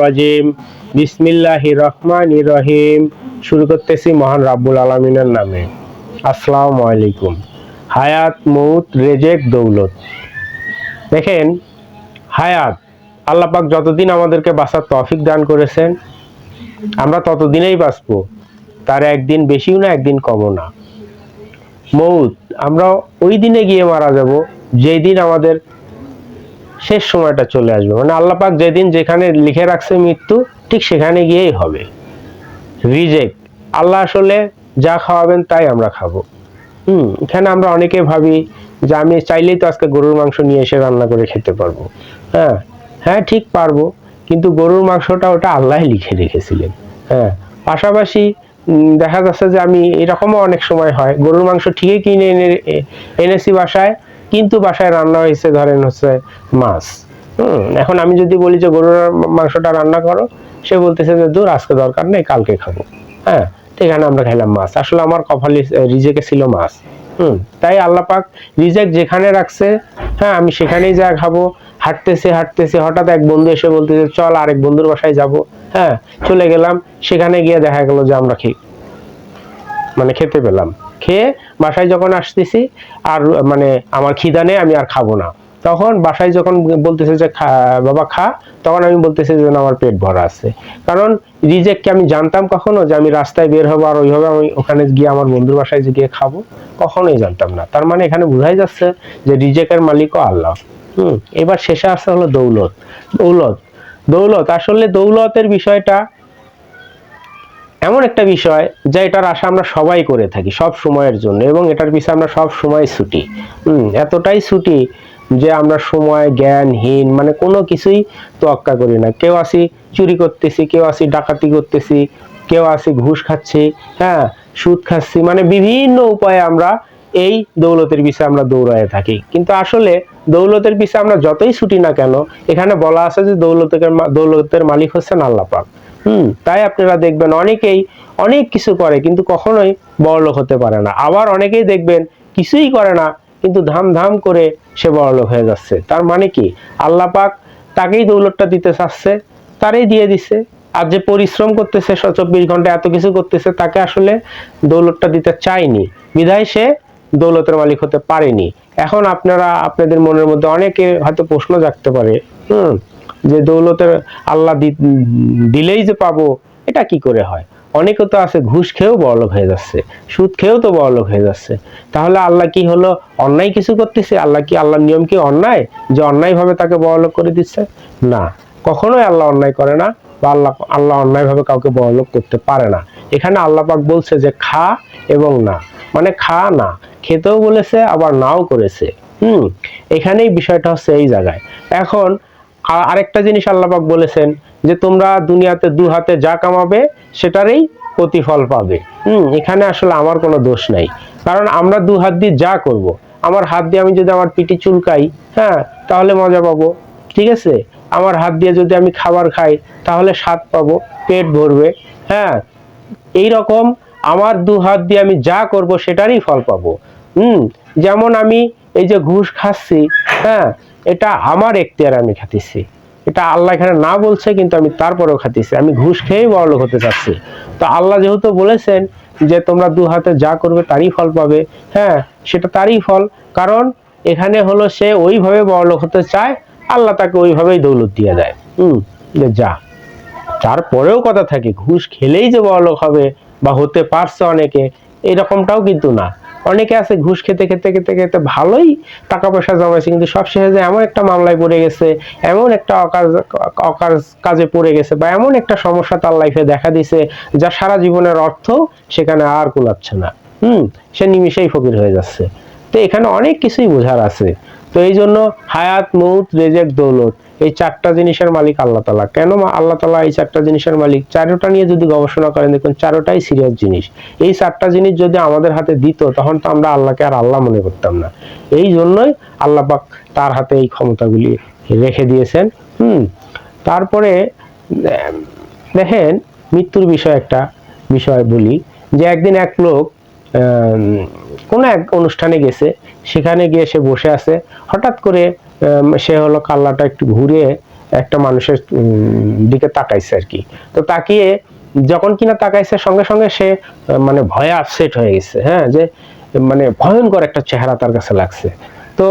রাজিম। বিসমিল্লাহি রহমান রহিম। শুরু করতেছি মহান রাব্বুল আলমিনের নামে। আসসালামু আলাইকুম। হায়াত মৌত রেজেক, দৌলত। দেখেন, হায়াত, আল্লাহ পাক যতদিন আমাদেরকে বাঁচার তৌফিক দান করেছেন, আমরা ততদিনেই বাঁচবো। তার একদিন বেশিও না, একদিন কমও না। মৌত আমরা ওই দিনে গিয়ে মারা যাব যেই দিন আমাদের শেষ সময়টা চলে আসবে। মানে আল্লাহ পাক যেদিন যেখানে লিখে রাখছে মৃত্যু, ঠিক সেখানে গিয়েই হবে। রিজেক আল্লাহ আসলে যা খাওয়াবেন তাই আমরা খাব। হুম, এখানে আমরা অনেকে ভাবি যে আমি চাইলেই তো আজকে গরুর মাংস নিয়ে এসে রান্না করে খেতে পারব। হ্যাঁ হ্যাঁ ঠিক পারব। কিন্তু গরুর মাংসটা ওটা আল্লাহ লিখে রেখেছিলেন। হ্যাঁ পাশাপাশি দেখা যাচ্ছে যে আমি এরকমও অনেক সময় হয়, গরুর মাংস ঠিকই কিনে এনে এনেছি বাসায় কিন্তু বাসায় রান্না হয়েছে, ধরেন হচ্ছে মাছ। হুম, এখন আমি যদি বলি যে গরুর মাংসটা রান্না করো, সে বলতেছে যে, দূর, আজকে দরকার নেই, কালকে খাব। হ্যাঁ এখানে আমরা খাইলাম মাছ। আসলে আমার কপালে রিজেকে ছিল মাছ। হুম, তাই আল্লাহ পাক রিজেক যেখানে রাখছে হ্যাঁ আমি সেখানেই যা খাব। হাঁটতেছে হাঁটতেছে, হঠাৎ এক বন্ধু এসে বলতেছে, চল, আরেক বন্ধুর বাসায় যাব। হ্যাঁ চলে গেলাম। সেখানে গিয়ে দেখা গেল যে আমরা খেয়ে মানে খেতে পেলাম। খেয়ে বাসায় যখন আসতেছি, আর মানে আমার খিদা নেই, আমি আর খাব না। তখন বাসায় যখন বলতেছে যে বাবা, খা, তখন আমি বলতেছি যে আমার পেট ভরা আছে। কারণ রিজেককে আমি জানতাম কখনো যে, আমি রাস্তায় বের হব আর ওইভাবে আমি ওখানে গিয়ে আমার বন্ধুর বাসায় যে, গিয়ে খাব? কখনোই জানতাম না। তার মানে এখানে বোঝাই যাচ্ছে যে রিজেকের মালিকও আল্লাহ। হুম, এবার শেষে আসতে হলো দৌলত। দৌলত। দৌলত, আসলে দৌলতের বিষয়টা এমন একটা বিষয় যা এটার আশা আমরা সবাই করে থাকি সব সময়ের জন্য এবং এটার পিছনে আমরা সব সময় ছুটি। এতটাই ছুটি যে আমরা সময় জ্ঞানহীন মানে কোনো কিছুই তোয়াক্কা করি না। কেউ আসি চুরি করতেছি, কেউ আসি ডাকাতি করতেছি, কেউ আসি ঘুষ খাচ্ছি হ্যাঁ সুদ খাচ্ছি মানে বিভিন্ন উপায়ে আমরা এই দৌলতের পিছিয়ে আমরা দৌড়ায় থাকি। কিন্তু আসলে দৌলতের পিছিয়ে আমরা যতই ছুটি না কেন, এখানে বলা আছে যে দৌলতের দৌলতের মালিক হচ্ছেন আল্লাহ পাক। হুম, তাই আপনারা দেখবেন অনেকেই অনেক কিছু করে, কিন্তু কখনোই বড়লোক হতে পারে না। আবার অনেকেই দেখবেন কিছুই করে না, কিন্তু ধাম ধাম করে সে বড়লোক হয়ে যাচ্ছে। তার মানে কি? আল্লাহ পাক তাকেই দৌলতটা দিতে চাচ্ছে, তারই দিয়ে দিছে। আর যে পরিশ্রম করতেছে চব্বিশ ঘণ্টা এত কিছু করতেছে, তাকে আসলে দৌলতটা দিতে চায়নি। বিধায় সে দৌলতের মালিক হতে পারেনি। এখন আপনারা, আপনাদের মনের মধ্যে অনেকে হয়তো প্রশ্ন জাগতে পারে, হুম যে দৌলতের আল্লাহ দিলেই যে পাবো, এটা কি করে হয়? অনেকে তো আছে, ঘুষ খেয়েও বড়লোক হয়ে যাচ্ছে, সুদ খেয়েও তো বড়লোক হয়ে যাচ্ছে। তাহলে আল্লাহ কি হলো? অন্যায় কিছু করতেছে? আল্লাহ কি আল্লাহর নিয়ম কি অন্যায়? যে অন্যায়ভাবে তাকে বড়লোক করে দিচ্ছে? না। কখনোই আল্লাহ অন্যায় করে না বা আল্লাহ আল্লাহ অন্যায়ভাবে কাউকে বড়লোক করতে পারে না। এখানে আল্লাহ পাক বলছে যে খা এবং না। মানে খা না। খেতেও বলেছে, আবার নাও করেছে। হুম। এখানেই বিষয়টা হচ্ছে এই জায়গায়। এখন আ- আরেকটা জিনিস আল্লাপাক বলেছেন যে তোমরা দুনিয়াতে দু হাতে যা কামাবে সেটারই প্রতিফল পাবে। হুম, এখানে আসলে আমার কোনো দোষ নাই। কারণ আমরা দু হাত দিয়ে যা করব। আমার হাত দিয়ে আমি যদি আমার পিটি চুলকাই হ্যাঁ তাহলে মজা পাবো। ঠিক আছে? আমার হাত দিয়ে যদি আমি খাবার খাই, তাহলে স্বাদ পাবো, পেট ভরবে। হ্যাঁ এই রকম আমার দু হাত দিয়ে আমি যা করব সেটারই ফল পাবো। হুম, যেমন আমি এই যে ঘুষ খাচ্ছি হ্যাঁ এটা আমার এখতিয়ার আমি খাচ্ছি এটা আল্লাহ এখানে না বলছে, কিন্তু আমি তারপরেও খাচ্ছি আমি ঘুষ খেয়েই বড়লোক হতে চাচ্ছি। তো আল্লাহ যেহেতু বলেছেন যে তোমরা দু হাতে যা করবে তারই ফল পাবে। হ্যাঁ সেটা তারই ফল। কারণ এখানে হলো সে ওইভাবে বড়লোক হতে চায়, আল্লাহ তাকে ওইভাবেই দৌলত দিয়ে দেয়। হুম, যে যা। তারপরেও কথা থাকে, ঘুষ খেলেই যে বড়লোক হবে বা হতে পারছে অনেকে, এরকমটাও কিন্তু না। অনেকে আছে ঘুষ খেতে খেতে খেতে খেতে ভালোই টাকা পয়সা জমাইছে, কিন্তু সব শেষে যে এমন একটা মামলায় পড়ে গেছে, এমন একটা অকাজ অকাজ কাজে পড়ে গেছে বা এমন একটা সমস্যা তার লাইফে দেখা দিছে যা সারা জীবনের অর্থ সেখানে আর কুলাচ্ছে না। হুম, সে নিমিষেই ফকির হয়ে যাচ্ছে। তো এখানে অনেক কিছুই বোঝার আছে। তো এই জন্য হায়াত মৌত রেজেক, দৌলত, এই চারটা জিনিসের মালিক আল্লাহ তালা কেন আল্লাহ তালা এই চারটা জিনিসের মালিক? চারোটা নিয়ে যদি গবেষণা করেন, দেখুন, চারোটাই সিরিয়াস জিনিস। এই চারটা জিনিস যদি আমাদের হাতে দিত, তখন তো আমরা আল্লাহকে আর আল্লাহ মনে করতাম না। এই জন্যই আল্লাহ পাক তার হাতে এই ক্ষমতাগুলি রেখে দিয়েছেন। হুম, তারপরে, দেখেন, মৃত্যুর বিষয় একটা বিষয় বলি, যে একদিন এক লোক কোনো এক অনুষ্ঠানে গেছে, সেখানে গিয়ে সে বসে আছে। হঠাৎ করে সে হলো কাল্লাটা একটু ঘুরে একটা মানুষের দিকে তাকাইছে আর কি। তো তাকিয়ে যখন কিনা তাকাইছে, সঙ্গে সঙ্গে সে মানে ভয়ে আপসেট হয়ে গেছে হ্যাঁ? যে মানে ভয়ঙ্কর একটা চেহারা তার কাছে লাগছে। তো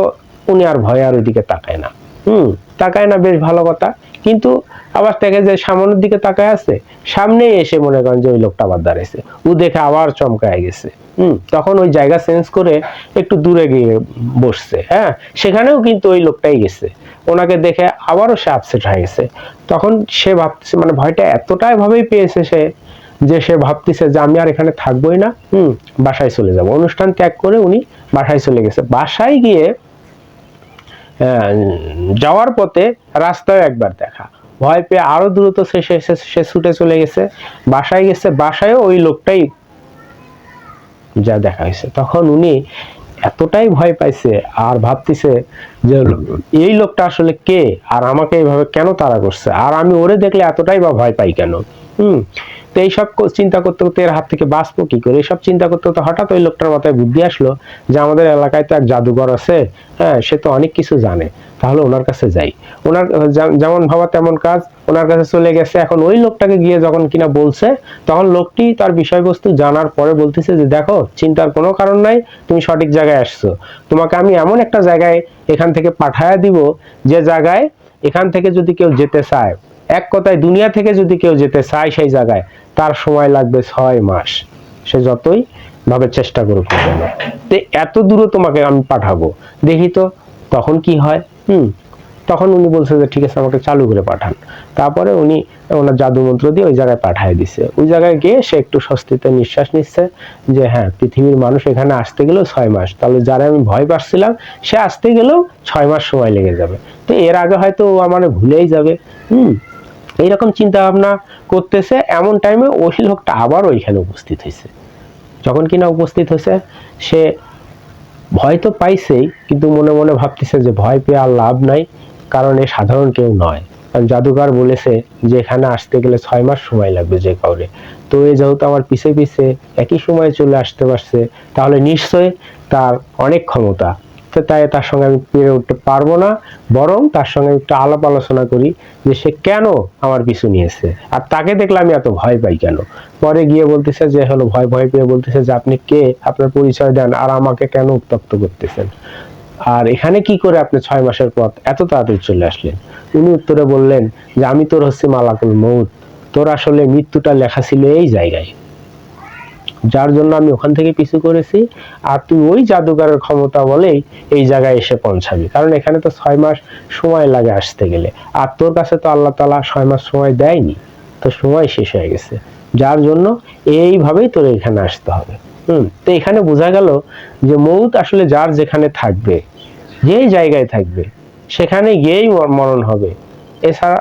উনি আর ভয়ে আর ওইদিকে তাকায় না। হুম, তাকায় না বেশ ভালো কথা। কিন্তু আবার দেখে যে সামনের দিকে তাকায় আছে, সামনেই এসে মনে করেন যে ওই লোকটা আবার দাঁড়াইছে। ও দেখে আবার চমকায় গেছে। হুম তখন ওই জায়গা চেঞ্জ করে একটু দূরে গিয়ে বসছে হ্যাঁ? সেখানেও কিন্তু ওই লোকটাই গেছে। ওনাকে দেখে আবারও সে আপসেট হয়ে গেছে। তখন সে ভাবছে মানে ভয়টা এতটাই ভাবেই পেয়েছে সে যে সে ভাবতেছে যে আমি আর এখানে থাকবোই না হুম বাসায় চলে যাব। অনুষ্ঠান ত্যাগ করে উনি বাসায় চলে গেছে। বাসায় গিয়ে আহ, যাওয়ার পথে রাস্তায় একবার দেখা। ভয় পেয়ে আরও দ্রুত সে- সে ছুটে চলে গেছে। বাসায় গেছে বাসায়ও ওই লোকটাই যা দেখা হয়েছে। তখন উনি এতটাই ভয় পাইছে আর ভাবতেছে যে এই লোকটা আসলে কে? আর আমাকে এইভাবে কেন তাড়া করছে? আর আমি ওরে দেখলে এতটাই বা ভয় পাই কেন? হুম? তো এইসব চিন্তা করতে করতে এর হাত থেকে বাঁচবো কি করে? এইসব চিন্তা করতে করতে হঠাৎ ওই লোকটার মাথায় বুদ্ধি আসলো যে আমাদের এলাকায় তো এক জাদুঘর আছে হ্যাঁ সে তো অনেক কিছু জানে। তাহলে ওনার কাছে যাই। ওনার যেমন ভাবা তেমন কাজ, ওনার কাছে চলে গেছে। এখন ওই লোকটাকে গিয়ে যখন কিনা বলছে, তখন লোকটি তার বিষয়বস্তু জানার পরে বলতেছে যে, দেখো, চিন্তার কোনো কারণ নাই, তুমি সঠিক জায়গায় আসছো। তোমাকে আমি এমন একটা জায়গায় এখান থেকে পাঠায়া দিব যে জায়গায় এখান থেকে যদি কেউ যেতে চায় এক কথায় দুনিয়া থেকে যদি কেউ যেতে চায় সেই জায়গায়, তার সময় লাগবে ছয় মাস। সে যতই ভাবে চেষ্টা করুক তো এত দূরে তোমাকে আমি পাঠাবো। দেখি তো, তখন কি হয়? হুম, তখন উনি বলছে যে, ঠিক আছে, আমাকে চালু করে পাঠান। তারপরে উনি ওনার জাদু মন্ত্র দিয়ে ওই জায়গায় পাঠিয়ে দিছে। ওই জায়গায় গিয়ে সে একটু স্বস্তিতে নিঃশ্বাস নিচ্ছে যে হ্যাঁ পৃথিবীর মানুষ এখানে আসতে গেলেও ছয় মাস। তাহলে যারা আমি ভয় পাচ্ছিলাম, সে আসতে গেলেও ছয় মাস সময় লেগে যাবে। তো এর আগে হয়তো ও আমার ভুলেই যাবে। হুম এইরকম চিন্তা ভাবনা করতেছে, এমন টাইমে ওই লোকটা আবার ওইখানে উপস্থিত হয়েছে। যখন কিনা উপস্থিত হয়েছে, সে ভয় তো পাইছেই, কিন্তু মনে মনে ভাবতেছে যে ভয় পেয়ে আর লাভ নাই, কারণ এ সাধারণ কেউ নয়। কারণ জাদুকর বলেছে যে এখানে আসতে গেলে ছয় মাস সময় লাগবে যে কাউরে। তো এ যেহেতু আমার পিছে পিছে একই সময়ে চলে আসতে পারছে, তাহলে নিশ্চয়ই তার অনেক ক্ষমতা তো তাই তার সঙ্গে আমি পেরে উঠতে পারব না, বরং তার সঙ্গে একটু আলাপ আলোচনা করি যে সে কেন আমার পিছু নিয়েছে। আর তাকে দেখলে আমি এত ভয় পাই কেন? পরে গিয়ে বলতেছে যে, হলো ভয় ভয় পেয়ে বলতেছে যে, আপনি কে? আপনার পরিচয় দেন আর আমাকে কেন উত্তক্ত করতেছেন? আর এখানে কি করে আপনি ছয় মাসের পর এত তাড়াতাড়ি চলে আসলেন? উনি উত্তরে বললেন যে, আমি তোর হচ্ছে মালাকুল মৌত তোর আসলে মৃত্যুটা লেখা ছিল এই জায়গায়। যার জন্য আমি ওখান থেকে পিছু করেছি। আর তুই ওই জাদুঘরের ক্ষমতা বলেই এই জায়গায় এসে পৌঁছাবি। কারণ এখানে তো ছয় মাস সময় লাগে আসতে গেলে। আর তোর কাছে তো আল্লাহ তালা ছয় মাস সময় দেয়নি। তো সময় শেষ হয়ে গেছে। যার জন্য এইভাবেই তোর এখানে আসতে হবে। হুম, তো এখানে বোঝা গেল যে মৌত আসলে যার যেখানে থাকবে, যেই জায়গায় থাকবে, সেখানে গিয়েই মরণ হবে। এছাড়া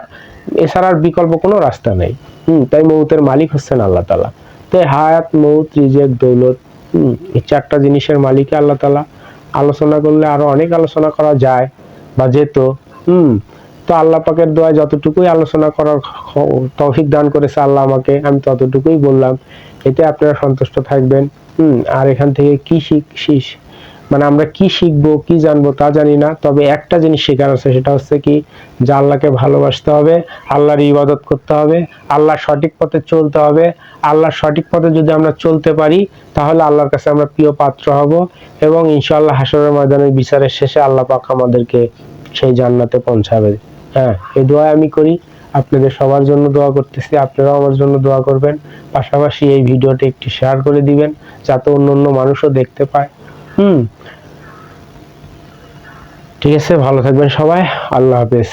এছাড়া আর বিকল্প কোনো রাস্তা নেই। হুম, তাই মৌতের মালিক হচ্ছেন আল্লাহ তালা তো হায়াত মৌত রিজেক, দৌলত এই চারটা জিনিসের মালিক আল্লাহ তালা আলোচনা করলে আরও অনেক আলোচনা করা যায় বা যেত, হুম। তো আল্লাহ পাকের দোয়া যতটুকুই আলোচনা করার তৌফিক দান করেছে আল্লাহ আমাকে, আমি ততটুকুই বললাম। এতে আপনারা সন্তুষ্ট থাকবেন, হুম। আর এখান থেকে কি শিখ, শিখ- মানে আমরা কি শিখব, কি জানব তা জানি না। তবে একটা জিনিস শেখার আছে, সেটা হচ্ছে কি, যে আল্লাহকে ভালোবাসতে হবে, আল্লাহর ইবাদত করতে হবে আল্লাহর সঠিক পথে চলতে হবে। আল্লাহর সঠিক পথে যদি আমরা চলতে পারি, তাহলে আল্লাহর কাছে আমরা প্রিয় পাত্র হব এবং ইনশাআল্লাহ হাসরের ময়দানের বিচারের শেষে আল্লাহ পাক আমাদেরকে সেই জান্নাতে পৌঁছাবে। হ্যাঁ এই দোয়া আমি করি। আপনাদের সবার জন্য দোয়া করতেছি, আপনারাও আমার জন্য দোয়া করবেন। পাশাপাশি এই ভিডিওটি একটি শেয়ার করে দিবেন, যাতে অন্য অন্য মানুষও দেখতে পায়। হুম। ঠিক আছে ভালো থাকবেন সবাই। আল্লাহ হাফেজ।